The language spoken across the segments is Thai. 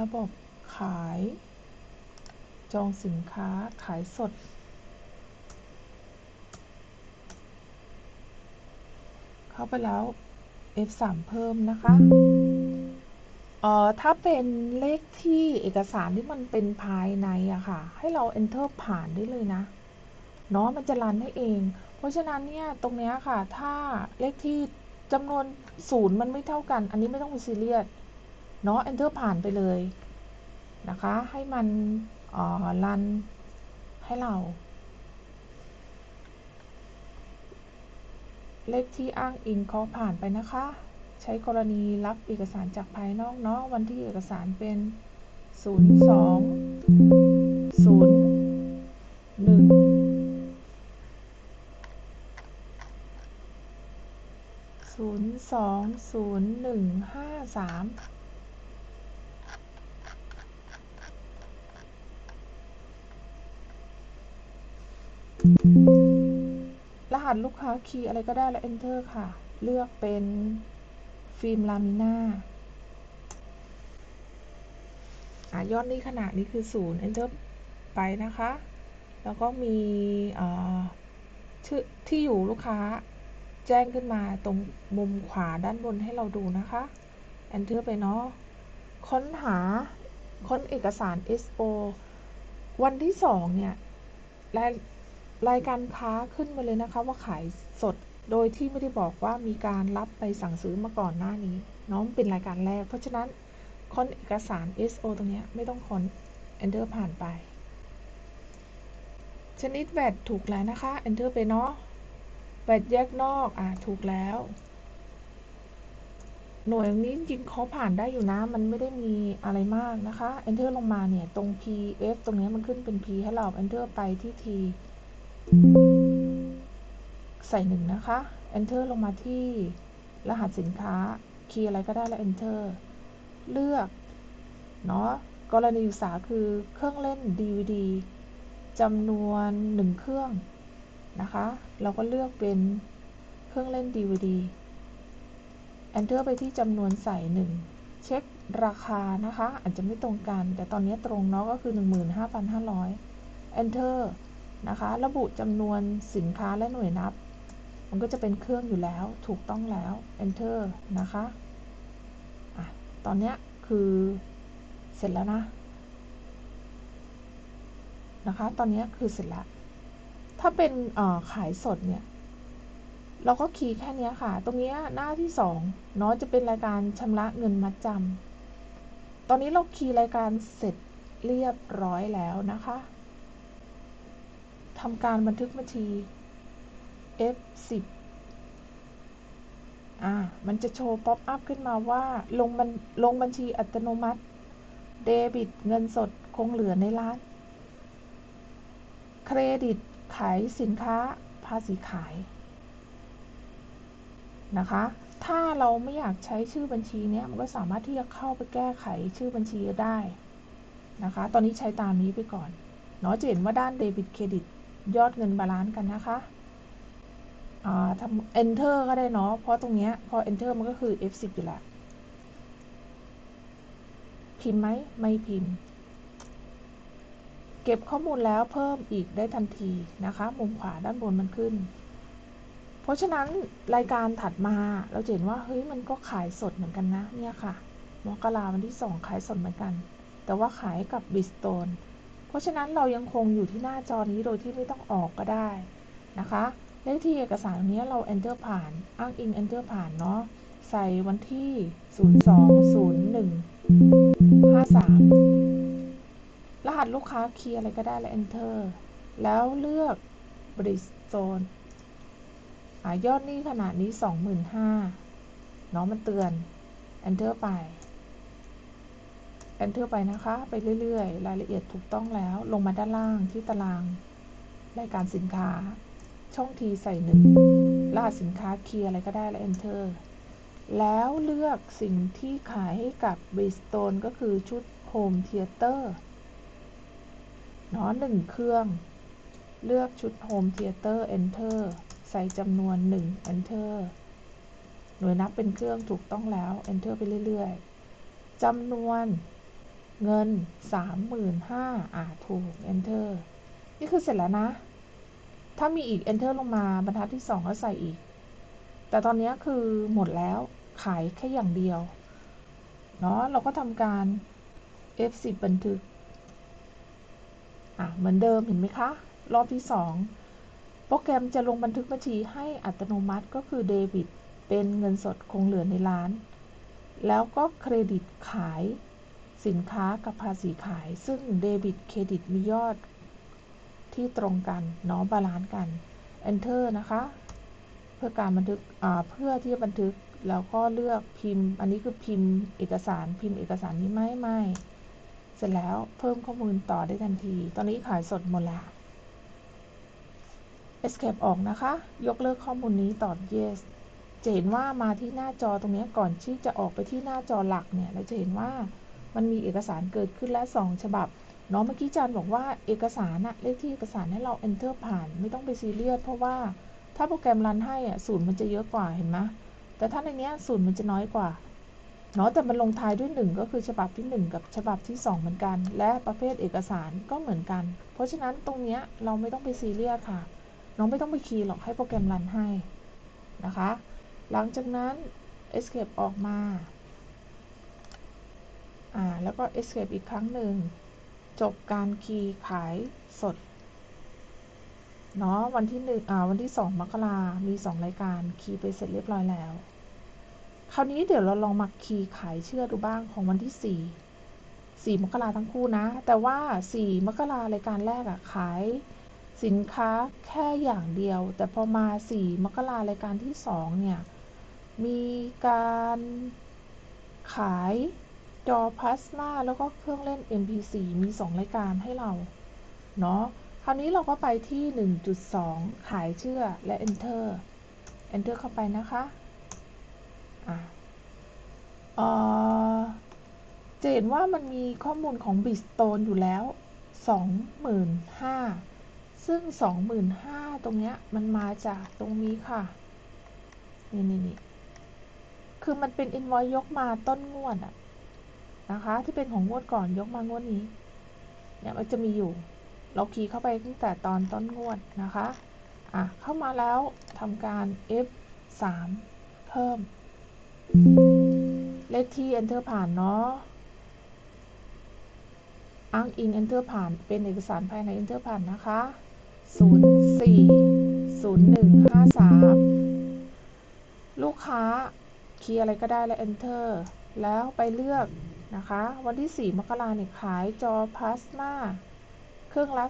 ระบบขาย จองสินค้าขายสด เข้าไปแล้ว F3 เพิ่มนะคะเอ่อถ้าเป็นเลขที่เอกสารที่มันเป็นภายในอะค่ะ ให้เรา enter ผ่านได้เลยนะเนาะมันจะรันให้เอง เพราะฉะนั้นเนี่ยตรงเนี้ยค่ะ ถ้าเลขที่จำนวนศูนย์มันไม่เท่ากัน อันนี้ไม่ต้องไปซีเรียส เนาะ enter ผ่านไปเลยนะคะ ให้มันอ่อรันให้เรา เลขที่อ้างอิงเขาผ่านไปนะคะ ใช้กรณีรับเอกสารจากภายนอกเนาะ วันที่เอกสารเป็น 02 01ศูนย์สองศูนย์หนึ่งห้าสาม หัสลูกค้าคีย์อะไรก็ได้แล้ว enter ค่ะ เลือกเป็นฟิล์มลามิน่าอะยอดนี้ขนาดนี้คือศูนย์ enter ไปนะคะ แล้วก็มีชื่อที่อยู่ลูกค้าแจ้งขึ้นมาตรงมุมขวาด้านบนให้เราดูนะคะ enter ไปเนาะ ค้นหาค้นเอกสาร SO วันที่สองเนี่ยราย รายการค้าขึ้นมาเลยนะคะว่าขายสด โดยที่ไม่ได้บอกว่ามีการรับไปสั่งซื้อมาก่อนหน้านี้น้องเป็นรายการแรก เพราะฉะนั้นค้นเอกสาร SO ตรงนี้ไม่ต้องค้น enter ผ่านไป ชนิดแวดถูกแล้วนะคะ enter ไปเนาะแวดแยกนอกอ่าถูกแล้ว หน่วยนี้จริงเขาผ่านได้อยู่นะ มันไม่ได้มีอะไรมากนะคะ enter ลงมาเนี่ย ตรง pf ตรงนี้มันขึ้นเป็น p ให้เรา enter ไปที่ t ใส่หนึ่งนะคะ enter ลงมาที่รหัสสินค้า คีย์อะไรก็ได้แล้ว enter เลือกเนาะกรณีศึกษาคือเครื่องเล่น DVD จำนวนหนึ่งเครื่องนะคะ เราก็เลือกเป็นเครื่องเล่น DVD enter ไปที่จำนวนใส่หนึ่งเช็คราคานะคะ อาจจะไม่ตรงกัน แต่ตอนนี้ตรงเนาะก็คือ 15,500 enter นะคะ ระบุจำนวนสินค้าและหน่วยนับ มันก็จะเป็นเครื่องอยู่แล้วถูกต้องแล้ว enter นะคะอะตอนนี้คือเสร็จแล้วนะ นะคะ ตอนนี้คือเสร็จแล้ว ถ้าเป็นขายสดเนี่ยเราก็คีย์แค่นี้ค่ะ ตรงนี้หน้าที่สองเนาะจะเป็นรายการชำระเงินมัดจำ ตอนนี้เราคีย์รายการเสร็จเรียบร้อยแล้วนะคะทำการบันทึกบัญชี F10 อ่า มันจะโชว์ป๊อปอัพขึ้นมาว่าลงบัญลงบัญชีอัตโนมัติ เดบิตเงินสดคงเหลือในร้าน เครดิตขายสินค้าภาษีขายนะคะ ถ้าเราไม่อยากใช้ชื่อบัญชีเนี้ยมันก็สามารถที่จะเข้าไปแก้ไขชื่อบัญชีได้นะคะ ตอนนี้ใช้ตามนี้ไปก่อน เนาะจะเห็นว่าด้านเดบิตเครดิตยอดเงินบาลานซ์กันนะคะ ทำ enter ก็ได้เนาะ เพราะตรงเนี้ยพอ enter มันก็คือ F10 อยู่แล้วพิมพ์ไหม ไม่พิมพ์ เก็บข้อมูลแล้วเพิ่มอีกได้ทันทีนะคะ มุมขวาด้านบนมันขึ้น เพราะฉะนั้นรายการถัดมาเราเห็นว่า เฮ้ย มันก็ขายสดเหมือนกันนะ เนี่ยค่ะ มกราวันที่ 2 ขายสดเหมือนกัน แต่ว่าขายกับบิสโตนเพราะฉะนั้นเรายังคงอยู่ที่หน้าจอนี้โดยที่ไม่ต้องออกก็ได้นะคะ เลขที่เอกสารนี้เรา enter ผ่าน อ้างอิง enter ผ่านเนาะ ใส่วันที่ 020153 รหัสลูกค้าคีย์อะไรก็ได้แล้ว enter แล้วเลือก Bridgestone ยอดนี้ขนาดนี้ 25,000เนาะมันเตือน enter ไป enter ไปนะคะ ไปเรื่อยๆ รายละเอียดถูกต้องแล้ว ลงมาด้านล่างที่ตาราง รายการสินค้า ช่องทีใส่หนึ่งรหัสสินค้าเคลียร์อะไรก็ได้แล้ว enter แล้วเลือกสิ่งที่ขายให้กับ b r i s t o n e ก็คือชุด Home Theater เนาะหนึ่งเครื่อง เลือกชุด Home Theater enter ใส่จำนวน 1 enter หน่วยนับเป็นเครื่องถูกต้องแล้ว enter ไปเรื่อยๆจำนวนเงินสามหมื่นห้าอ่าถูก enter นี่คือเสร็จแล้วนะ ถ้ามีอีก enter ลงมาบรรทัดที่สองก็ใส่อีก แต่ตอนนี้คือหมดแล้วขายแค่อย่างเดียว เนาะเราก็ทำการ F10 บันทึก อะ เหมือนเดิมเห็นไหมคะ รอบที่สองโปรแกรมจะลงบันทึกบัญชีให้อัตโนมัติก็คือเดบิตเป็นเงินสดคงเหลือในร้าน แล้วก็เครดิตขายสินค้ากับภาษีขาย ซึ่งเดบิตเครดิตมียอด ที่ตรงกันเนาะบาลานซ์กัน Enter นะคะ เพื่อการบันทึกเพื่อที่จะบันทึกแล้วก็เลือกพิมพ์ อันนี้คือพิมพ์เอกสารพิมพ์เอกสารนี้ไม่ไม่เสร็จแล้วเพิ่มข้อมูลต่อได้ทันที ตอนนี้ขายสดหมดล้ว escape ออกนะคะ ยกเลิกข้อมูลนี้ตอบ yes จะเห็นว่ามาที่หน้าจอตรงนี้ก่อนที่จะออกไปที่หน้าจอหลักเนี่ย เราจะเห็นว่ามันมีเอกสารเกิดขึ้นแล้ว2ฉบับ เนาะเมื่อกี้จานบอกว่าเอกสารนะเลขที่เอกสารให้เรา enter ผ่านไม่ต้องไปซีเรียสเพราะว่าถ้าโปรแกรมรันให้อะศูนย์มันจะเยอะกว่าเห็นไหมแต่ถ้าในนี้ศูนย์มันจะน้อยกว่าเนาะแต่มันลงท้ายด้วย 1 ก็คือฉบับที่ 1 กับฉบับที่ 2 เหมือนกัน และประเภทเอกสารก็เหมือนกัน เพราะฉะนั้นตรงนี้เราไม่ต้องไปซีเรียสค่ะน้องไม่ต้องไปคีย์หรอกให้โปรแกรมรันให้นะคะ หลังจากนั้น escape ออกมาอ่าแล้วก็ escape อีกครั้งหนึ่ง จบการคีย์ขายสดเนาะวันที่หนึ่งอ่าวันที่สองมกรามีสองรายการคีย์ไปเสร็จเรียบร้อยแล้ว คราวนี้เดี๋ยวเราลองมาคีย์ขายเชื่อดูบ้างของวันที่สี่สี่มกราทั้งคู่นะ แต่ว่าสี่มกรารายการแรกอะขายสินค้าแค่อย่างเดียว แต่พอมาสี่มกรารายการที่สองเนี่ยมีการขาย จอพลาสมาแล้วก็เครื่องเล่น MP4 มี 2 รายการให้เรา เนาะ คราวนี้เราก็ไปที่ 1.2 ขายเชื่อและ Enter Enter เข้าไปนะคะอะจะเห็นว่ามันมีข้อมูลของ b i t s t o n e อยู่แล้ว 25,000 ซึ่ง 25,000 ตรงเนี้ยมันมาจากตรงนี้ค่ะ นี่นี่นี่คือมันเป็น invoice ยกมาต้นงวดอะ นะคะ ที่เป็นของงวดก่อนยกมางวดนี้เนี่ยมันจะมีอยู่ เราคีย์เข้าไปตั้งแต่ตอนต้นงวดนะคะอะเข้ามาแล้วทำการ F3 เพิ่ม เลขที่ Enter ผ่านเนาะอ้างอิง Enter ผ่านเป็นเอกสารภายใน Enter ผ่านนะคะ 04 0153 ลูกค้าคีย์อะไรก็ได้และ Enter แล้วไปเลือก นะคะ วันที่ 4 มกราเนี่ยขายจอพลาสมาเครื่องละ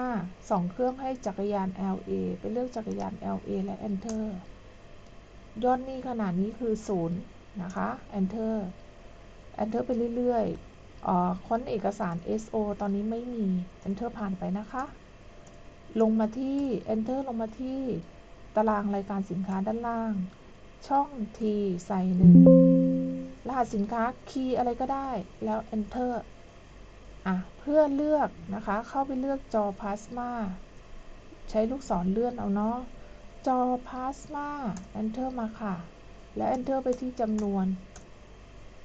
25,000 2เครื่องให้จักรยาน LA ไปเลือกจักรยาน LA และ Enter ยอดนี้ขนาดนี้คือ 0 นะคะ Enter Enter ไปเรื่อยๆค้นเอกสาร SO ตอนนี้ไม่มี Enter ผ่านไปนะคะ ลงมาที่ Enter ลงมาที่ตารางรายการสินค้าด้านล่าง ช่อง T ใส่หนึ่ง รหัสสินค้าคีย์อะไรก็ได้แล้ว enter อะเพื่อเลือกนะคะ เข้าไปเลือกจอพลาสมาใช้ลูกศรเลื่อนเอาเนาะจอพลาสมา enter มาค่ะ และ enter ไปที่จำนวน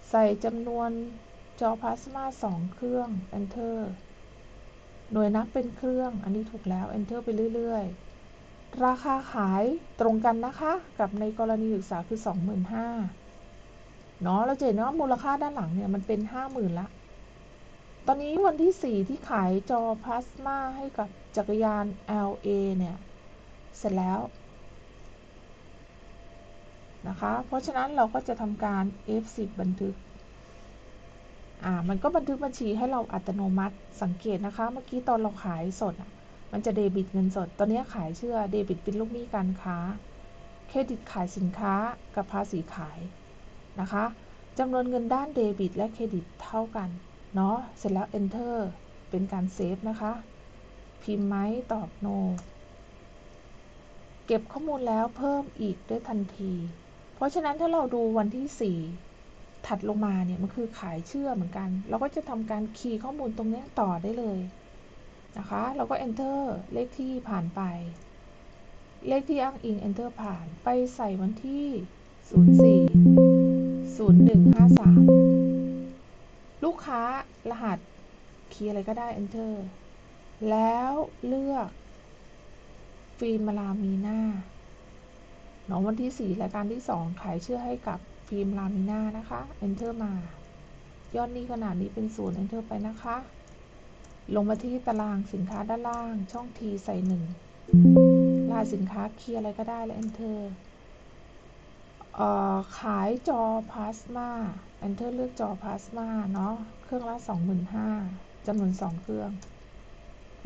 ใส่จำนวนจอพลาสมา2เครื่อง enter หน่วยนับเป็นเครื่อง อันนี้ถูกแล้ว enter ไปเรื่อยๆ ราคาขายตรงกันนะคะ กับในกรณีศึกษาคือ 25,000 เนาะเราจะเห็นว่ามูลค่าด้านหลังเนี่ยมันเป็นห้าหมื่นละ ตอนนี้วันที่สี่ที่ขายจอพลาสมาให้กับจักรยาน LA เนี่ย เสร็จแล้วนะคะ เพราะฉะนั้นเราก็จะทำการ F10 บันทึก อ่า มันก็บันทึกบัญชีให้เราอัตโนมัติสังเกตนะคะ เมื่อกี้ตอนเราขายสด มันจะเดบิตเงินสด ตอนนี้ขายเชื่อเดบิตเป็นลูกหนี้การค้า เครดิตขายสินค้ากับภาษีขาย นะคะจำนวนเงินด้านเดบิตและเครดิตเท่ากัน เนาะ เสร็จแล้ว enter เป็นการเซฟนะคะ พิมพ์ไหมตอบ no เก็บข้อมูลแล้วเพิ่มอีกด้วยทันที เพราะฉะนั้นถ้าเราดูวันที่ 4 ถัดลงมาเนี่ย มันคือขายเชื่อเหมือนกัน เราก็จะทำการคีย์ข้อมูลตรงนี้ต่อได้เลยนะคะ เราก็ enter เลขที่ผ่านไป เลขที่อ้างอิง enter ผ่าน ไปใส่วันที่ 04 0153 ลูกค้ารหัสคีย์อะไรก็ได้ enter แล้วเลือกฟิล์มมาลามีนาเนาะวันที่ 4 รายการที่ 2 ขายเชื่อให้กับฟิล์มลามิน่านะคะ enter มา ยอดนี้ขนาดนี้เป็นศูนย์ enter ไปนะคะ ลงมาที่ตารางสินค้าด้านล่างช่อง T ใส่หนึ่งรายสินค้าคีย์อะไรก็ได้แล้ว enter เอ่อ ขายจอพลาสมา enter เลือกจอพลาสมาเนาะ เครื่องละ25,000จำนวน 2 เครื่อง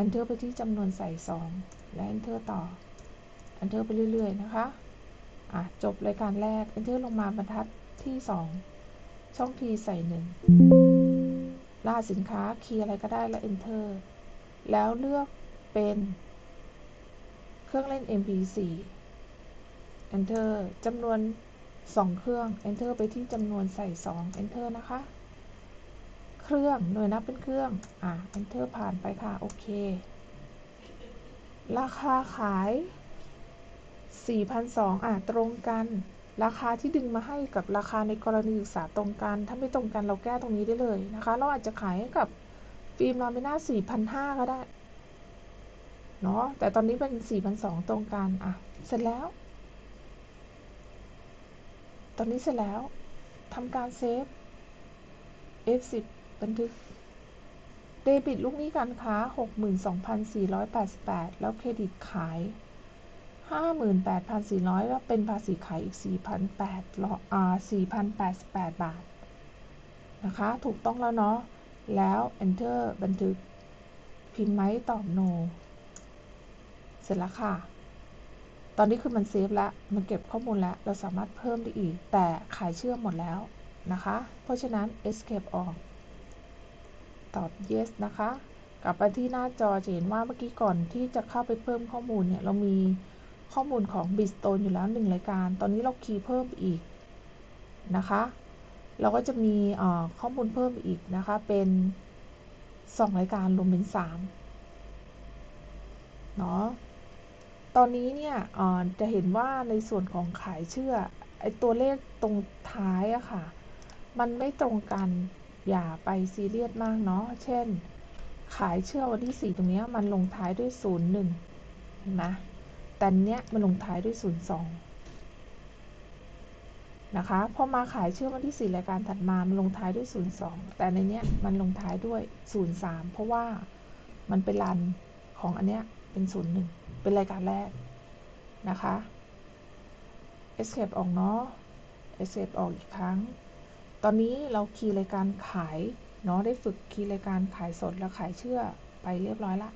enter ไปที่จำนวนใส่ 2 และ enter ต่อ enter ไปเรื่อย ๆ นะคะ อะ จบรายการแรก enter ลงมาบรรทัดที่ 2 ช่อง T ใส่1รหัสสินค้าคีย์อะไรก็ได้และ enter แล้วเลือกเป็นเครื่องเล่น MP4 enter จำนวน 2 เครื่อง enter ไปที่จำนวนใส่ 2 enter นะคะ เครื่องหน่วยนับเป็นเครื่อง อะ enter ผ่านไปค่ะ โอเค ราคาขาย4,200อะ ตรงกัน ราคาที่ดึงมาให้กับราคาในกรณีศึกษาตรงกัน ถ้าไม่ตรงกันเราแก้ตรงนี้ได้เลยนะคะ เราอาจจะขายให้กับฟิล์มลามิน่า4,500 ก็ได้ เนาะแต่ตอนนี้เป็น4,200ตรงกัน อะ เสร็จแล้ว ตอนนี้เสร็จแล้วทำการเซฟ F10 บันทึก เดบิตลูกหนี้การค้า 62,488 แล้วเครดิตขาย 58,400 แล้วเป็นภาษีขายอีก 4,800อ่า4,088 บาท นะคะ ถูกต้องแล้วเนาะ แล้ว enter บันทึก พิมพ์ไหมตอบ no เสร็จแล้วค่ะ ตอนนี้คือมันเซฟแล้วมันเก็บข้อมูลแล้ว เราสามารถเพิ่มได้อีก แต่ขายเชื่อมหมดแล้วนะคะ เพราะฉะนั้น escape ออก ตอบ yes นะคะ กลับไปที่หน้าจอจะเห็นว่าเมื่อกี้ก่อนที่จะเข้าไปเพิ่มข้อมูลเนี่ย เรามีข้อมูลของ Bitstone อยู่แล้วหนึ่งรายการ ตอนนี้เราคีย์เพิ่มอีกนะคะ เราก็จะมีข้อมูลเพิ่มอีกนะคะ เป็น2รายการรวมเป็น3เนาะ ตอนนี้เนี่ยจะเห็นว่าในส่วนของขายเชื่อไอตัวเลขตรงท้ายอะค่ะ มันไม่ตรงกันอย่าไปซีเรียสมากเนาะ เช่น ขายเชื่อวันที่ 4 ตรงนี้มันลงท้ายด้วย 0 1เห็นไหมแต่เนี้ยมันลงท้ายด้วย 0 2 นะคะ พอมาขายเชื่อวันที่ 4 รายการถัดมา มันลงท้ายด้วย 0 2 แต่ในเนี้ยมันลงท้ายด้วย 0 3 เพราะว่ามันเป็นรันของอันเนี้ย เป็นย์หนึ่งเป็นรายการแรกนะคะ escape ออกเนาะ escape ออกอีกครั้ง ตอนนี้เราคีย์รายการขายเนาะได้ฝึกคีย์รายการขายสดและขายเชื่อไปเรียบร้อยละ